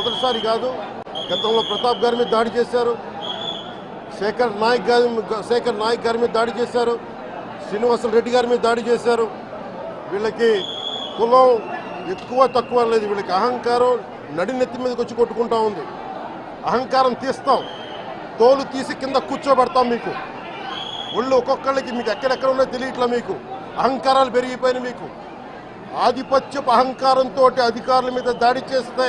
మొదటిసారి కాదు గతంలో ప్రతాప్ గారి మీద దాడి చేశారు శేఖర్ నాయక్ గారి శేఖర్ నాయక్ గారి మీద దాడి చేశారు శ్రీనివాసులు రెడ్డి గారి మీద దాడి చేశారు. వీళ్ళకి కులం ఎక్కువ తక్కువ లేదు. వీళ్ళకి అహంకారం నడినెత్తి మీదకి వచ్చి కొట్టుకుంటా ఉంది. అహంకారం తీస్తాం. తోలు తీసి కింద కూర్చోబెడతాం మీకు. ఒళ్ళు ఒక్కొక్కళ్ళకి మీకు ఎక్కడెక్కడ ఉన్నాయో తెలియట్లా మీకు. అహంకారాలు పెరిగిపోయినాయి మీకు. ఆధిపత్యపు అహంకారంతో అధికారుల మీద దాడి చేస్తే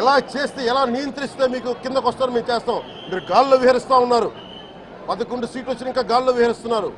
ఎలా చేస్తే ఎలా నియంత్రిస్తే మీకు కిందకు వస్తారు మేము చేస్తాం. మీరు గాల్లో విహరిస్తూ ఉన్నారు. పదకొండు సీట్లు వచ్చిన ఇంకా గాల్లో విహరిస్తున్నారు.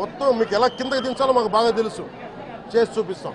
మొత్తం మీకు ఎలా కిందకి దించాలో మాకు బాగా తెలుసు. చేసి చూపిస్తాం.